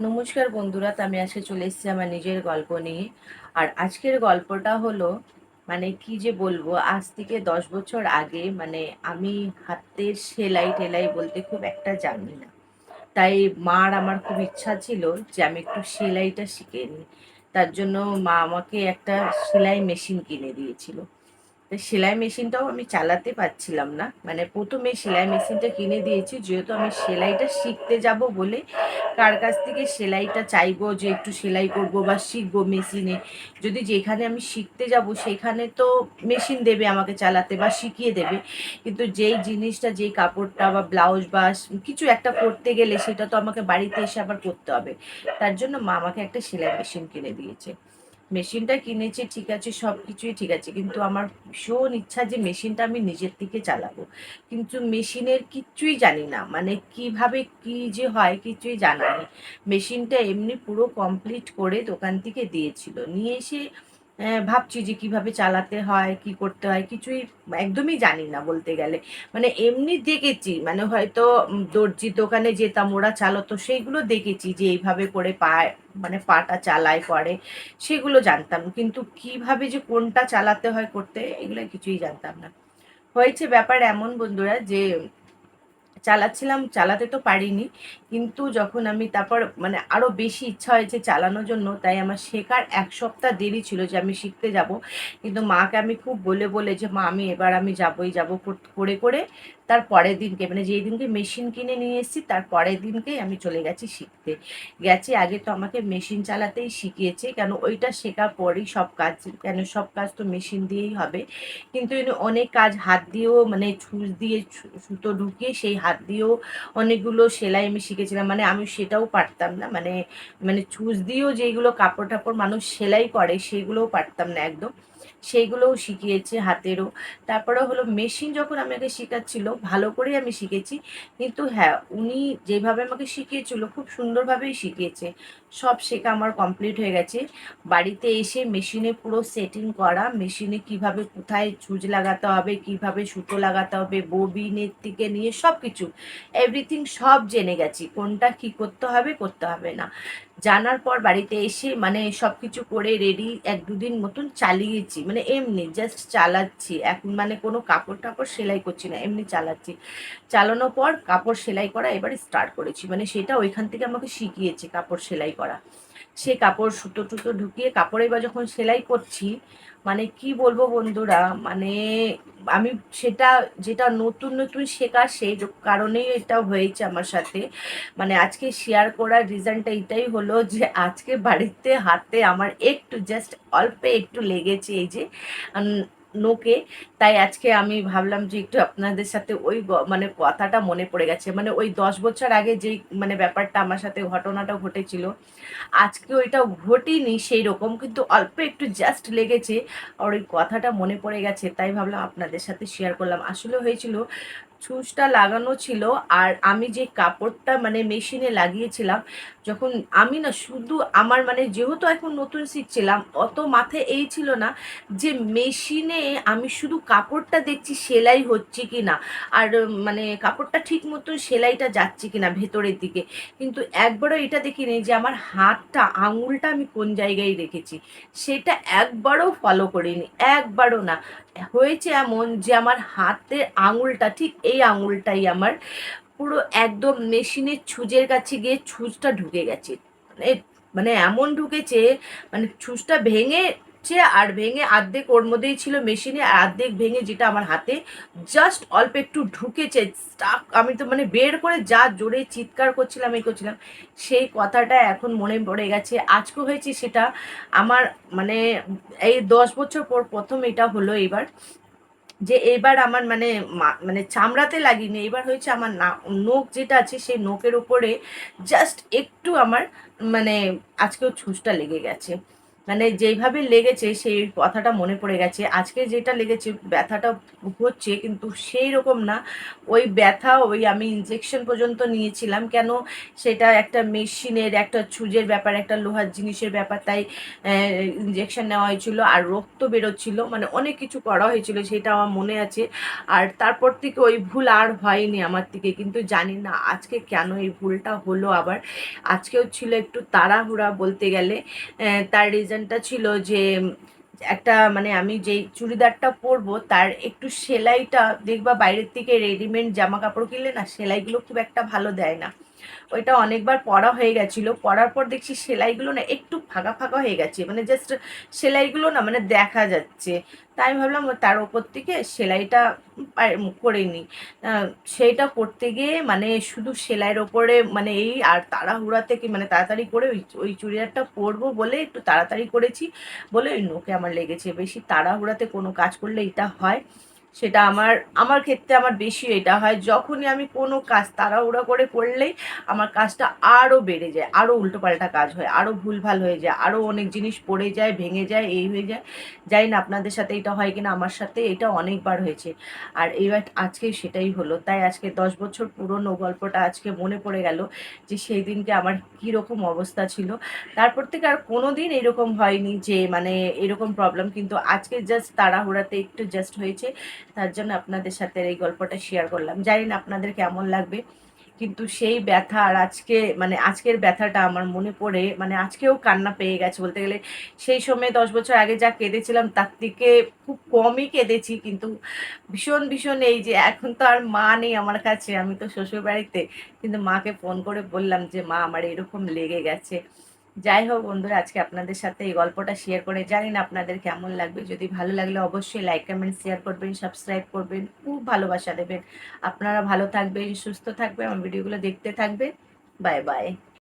নমস্কার বন্ধুরা, তো আমি আজকে চলে এসেছি আমার নিজের গল্প নিয়ে। আর আজকের গল্পটা হলো মানে কি যে বলব, আজ থেকে দশ বছর আগে মানে আমি হাতের সেলাই টেলাই বলতে খুব একটা জানি না। তাই মার আমার খুব ইচ্ছা ছিল যে আমি একটু সেলাইটা শিখে নিই। তার জন্য মা আমাকে একটা সেলাই মেশিন কিনে দিয়েছিল। সেলাই মেশিনটাও আমি চালাতে পারছিলাম না। মানে প্রথমে সেলাই মেশিনটা কিনে দিয়েছি, যেহেতু আমি সেলাইটা শিখতে যাব বলে কার কাছ থেকে সেলাইটা চাইব, যে একটু সেলাই করব বা শিখব মেশিনে। যদি যেখানে আমি শিখতে যাব সেখানে তো মেশিন দেবে আমাকে চালাতে বা শিখিয়ে দেবে। কিন্তু যেই জিনিসটা, যেই কাপড়টা বা ব্লাউজ বা কিছু একটা করতে গেলে সেটা তো আমাকে বাড়িতে এসে আবার করতে হবে। তার জন্য মা আমাকে একটা সেলাই মেশিন কিনে দিয়েছে। মেশিনটা কিনেছি, ঠিক আছে সব কিছুই ঠিক আছে। কিন্তু আমার ভীষণ ইচ্ছা যে মেশিনটা আমি নিজের থেকে চালাবো। কিন্তু মেশিনের কিচ্ছুই জানি না। মানে কীভাবে কি যে হয় কিছুই জানা নেই। মেশিনটা এমনি পুরো কমপ্লিট করে দোকান থেকে দিয়েছিল। নিয়ে এসে ভাবছি যে কীভাবে চালাতে হয়, কি করতে হয়, কিছুই একদমই জানি না বলতে গেলে। মানে এমনি দেখেছি মানে হয়তো দর্জির দোকানে যেতাম, ওরা চালাতো, সেইগুলো দেখেছি যে এইভাবে করে পায় মানে পাটা চালায় করে সেগুলো জানতাম। কিন্তু কীভাবে যে কোনটা চালাতে হয়, করতে, এগুলো কিছুই জানতাম না। হয়েছে ব্যাপার এমন বন্ধুরা যে চালাচ্ছিলাম, চালাতে তো পারিনি। কিন্তু যখন আমি তারপর মানে আরও বেশি ইচ্ছা হয়েছে চালানোর জন্য, তাই আমার শেখার এক সপ্তাহ দেরি ছিল যে আমি শিখতে যাব। কিন্তু মাকে আমি খুব বলে বলে যে, মা, আমি এবার আমি যাবই, যাব করে করে তার পরের দিনকে মানে যেই দিনকে মেশিন কিনে নিয়ে এসেছি, তার পরের দিনকেই আমি চলে গেছি শিখতে। গেছি, আগে তো আমাকে মেশিন চালাতেই শিখিয়েছে, কেন ওইটা শেখার পরেই সব কাজ, কেন সব কাজ তো মেশিন দিয়েই হবে। কিন্তু অনেক কাজ হাত দিয়েও মানে ছুঁচ দিয়ে সুতো ঢুকিয়ে সেই হাত দিয়েও অনেকগুলো সেলাই আমি শিখেছিলাম। মানে আমি সেটাও পারতাম না মানে মানে ছুঁচ দিয়েও যেইগুলো কাপড় টাপড় মানুষ সেলাই করে, সেগুলোও পারতাম না একদম। সেইগুলোও শিখিয়েছে হাতেরও। তারপরে হলো মেশিন যখন আমাকে শেখাচ্ছিল, ভালো করেই আমি শিখেছি। কিন্তু হ্যাঁ উনি যেভাবে আমাকে শিখিয়েছিল, খুব সুন্দরভাবেই শিখিয়েছে। সব শেখা আমার কমপ্লিট হয়ে গেছে। বাড়িতে এসে মেশিনে পুরো সেটিং করা মেশিনে কীভাবে কোথায় ছুঁচ লাগাতে হবে, কীভাবে সুতো লাগাতে হবে ববিনের থেকে নিয়ে সব কিছু এভরিথিং সব জেনে গেছি। কোনটা কি করতে হবে করতে হবে না। জানার পর বাড়িতে এসে মানে সব কিছু করে রেডি এক দুদিন মতন চালিয়েছি। মানে এমনি জাস্ট চালাচ্ছি। এখন মানে কোনো কাপড় টাপড় সেলাই করছি না, এমনি চালাচ্ছি। চালানোর পর কাপড় সেলাই করা এবার স্টার্ট করেছি। মানে সেটা ওইখান থেকে আমাকে শিখিয়েছে কাপড় সেলাই করা। সে কাপড় সুতো টুতো ঢুকিয়ে কাপড়ে বা যখন সেলাই করছি মানে কি বলব বন্ধুরা মানে আমি সেটা যেটা নতুন নতুন শেখা সেই কারণেই এটা হয়েছে আমার সাথে। মানে আজকে শেয়ার করার রিজনটা এটাই হলো যে আজকে বাড়িতে হাতে আমার একটু জাস্ট অল্পে একটু লেগেছে এই যে নোকে তাই আজকে আমি ভাবলাম যে একটু আপনাদের সাথে ওই মানে কথাটা মনে পড়ে গেছে। মানে ওই দশ বছর আগে যেই মানে ব্যাপারটা আমার সাথে, ঘটনাটা ঘটেছিল, আজকে ওইটা ঘটেনি সেই রকম কিন্তু অল্প একটু জাস্ট লেগেছে। আর ওই কথাটা মনে পড়ে গেছে, তাই ভাবলাম আপনাদের সাথে শেয়ার করলাম। আসলে হয়েছিল ছুঁচটা লাগানো ছিল আর আমি যে কাপড়টা মানে মেশিনে লাগিয়েছিলাম, যখন আমি না শুধু আমার মানে যেহেতু এখন নতুন শিখছিলাম, অত মাথায় এই ছিল না যে মেশিনে আমি শুধু কাপড়টা দেখছি সেলাই হচ্ছে কি না আর মানে কাপড়টা ঠিক মতো সেলাইটা যাচ্ছে কি না ভেতরের দিকে। কিন্তু একবারও এটা দেখিনি যে আমার হাতটা, আঙুলটা আমি কোন জায়গায় রেখেছি, সেটা একবারও ফলো করিনি, একবারও না। হয়েছে এমন যে আমার হাতের আঙুলটা, ঠিক এই আঙুলটাই আমার পুরো একদম মেশিনের ছুঁচের কাছে গিয়ে ছুঁচটা ঢুকে গেছে। মানে মানে এমন ঢুকেছে মানে ছুঁচটা ভেঙেছে আর ভেঙে অর্ধেক ওর মধ্যেই ছিল মেশিনে, আর অর্ধেক ভেঙে যেটা আমার হাতে জাস্ট অল্প একটু ঢুকেছে স্টাক আমি তো মানে বের করে যা জোরে চিৎকার করছিলাম, এই করছিলাম, সেই কথাটা এখন মনে পড়ে গেছে। আজকে হয়েছে সেটা। আমার মানে এই দশ বছর পর প্রথম এটা হলো এবার, যে এবার আমার মানে মানে চামড়াতে লাগিনি, এবার হয়েছে আমার না, নোখ যেটা আছে সেই নোকের উপরে জাস্ট একটু আমার মানে আজকেও ছুঁচটা লেগে গেছে। মানে যেইভাবে লেগেছে সেই কথাটা মনে পড়ে গেছে। আজকে যেটা লেগেছে, ব্যথাটা হচ্ছে কিন্তু সেই রকম না। ওই ব্যথা, ওই আমি ইনজেকশন পর্যন্ত নিয়েছিলাম। কেন? সেটা একটা মেশিনের, একটা চুজের ব্যাপার, একটা লোহার জিনিসের ব্যাপার। তাই ইনজেকশন নেওয়া হয়েছিল আর রক্ত বেরোচ্ছিল। মানে অনেক কিছু করা হয়েছিল, সেটা আমার মনে আছে। আর তারপর থেকে ওই ভুল আর হয়নি আমার থেকে। কিন্তু জানি না আজকে কেন এই ভুলটা হলো আবার। আজকেও ছিল একটু তাড়াহুড়া বলতে গেলে তার রিজনটা ছিল যে, একটা মানে আমি যে চুড়িদারটা পরবো, তার একটু সেলাইটা, দেখবা বাইরের থেকে রেডিমেড জামা কাপড় কিনলে না, সেলাইগুলো খুব একটা ভালো দেয় না। ওইটা অনেকবার পরা হয়ে গেছিল। পরার পর দেখছি সেলাইগুলো না একটু ফাঁকা ফাঁকা হয়ে গেছে মানে জাস্ট সেলাইগুলো না মানে দেখা যাচ্ছে। তাই আমি ভাবলাম তার ওপর থেকে সেলাইটা করে নিই। সেইটা করতে গিয়ে মানে শুধু সেলাইয়ের ওপরে মানে এই আর তাড়াহুড়া থেকে মানে তাড়াতাড়ি করে ওই ওই চুড়িদারটা পরবো বলে একটু তাড়াতাড়ি করেছি বলে ওই নোকে আমার লেগেছে। বেশি তাড়াহুড়াতে কোনো কাজ করলে এটা হয়। সেটা আমার আমার ক্ষেত্রে আমার বেশি এটা হয়। যখনই আমি কোনো কাজ তাড়াহুড়া করে করলেই আমার কাজটা আরও বেড়ে যায় আরও উল্টোপাল্টা কাজ হয় আরও ভুলভাল হয়ে যায় আরও অনেক জিনিস পড়ে যায়, ভেঙে যায়, এই হয়ে যায়। যাই না, আপনাদের সাথে এটা হয় কিনা, আমার সাথে এটা অনেকবার হয়েছে। আর এইবার আজকে সেটাই হলো। তাই আজকে দশ বছর পুরনো গল্পটা আজকে মনে পড়ে গেল যে সেই দিনকে আমার কীরকম অবস্থা ছিল। তারপর থেকে আর কোনো দিন এরকম হয়নি যে মানে এরকম প্রবলেম কিন্তু আজকে জাস্ট তাড়াহুড়াতে একটু জাস্ট হয়েছে। তার জন্য আপনাদের সাথে এই গল্পটা শেয়ার করলাম। জানি না আপনাদের কেমন লাগবে, কিন্তু সেই ব্যথা আর আজকে মানে আজকের ব্যথাটা আমার মনে পড়ে মানে আজকেও কান্না পেয়ে গেছে বলতে গেলে। সেই সময় দশ বছর আগে যা কেঁদেছিলাম তার থেকে খুব কমই কেঁদেছি, কিন্তু ভীষণ ভীষণ এই যে এখন তো আর মা নেই আমার কাছে, আমি তো শ্বশুর বাড়িতে কিন্তু মাকে ফোন করে বললাম যে, মা, আমার এরকম লেগে গেছে। যাই হোক বন্ধুরা, আজকে আপনাদের সাথে এই গল্পটা শেয়ার করে জানি না আপনাদের কেমন লাগবে। যদি ভালো লাগলে অবশ্যই লাইক কমেন্ট শেয়ার করবেন সাবস্ক্রাইব করবেন, খুব ভালোবাসা দেবেন। আপনারা ভালো থাকবেন, সুস্থ থাকবেন, আমার ভিডিওগুলো দেখতে থাকবেন। Bye bye